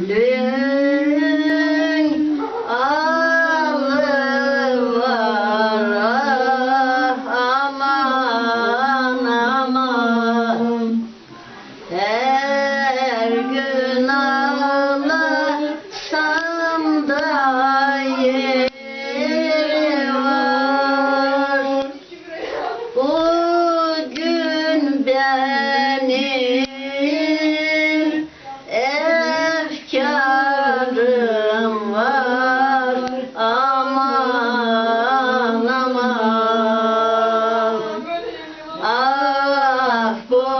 ليه؟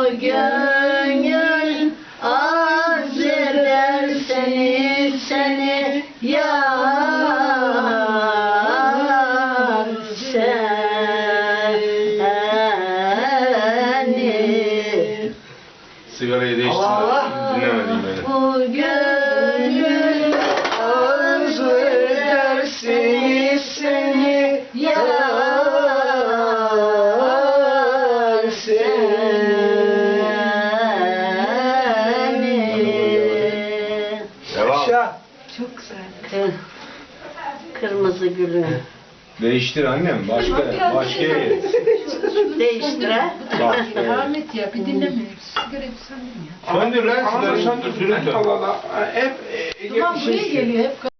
O gönül arz eder seni, seni yar seni. Sigarayı değiştirdim. Dinlemedim beni. O gönül arz eder seni, seni yar Çok güzel. Kır- Kırmızı gülüm. Değiştir annem. Başka başka yere. Değiştir ha. Başka. Ahmet ya bir dinlemiyor. Sigara bir söndürün ya. Söndür lan sigarayı söndür. Allah. Hep e, Duman buraya şey- geliyor hep.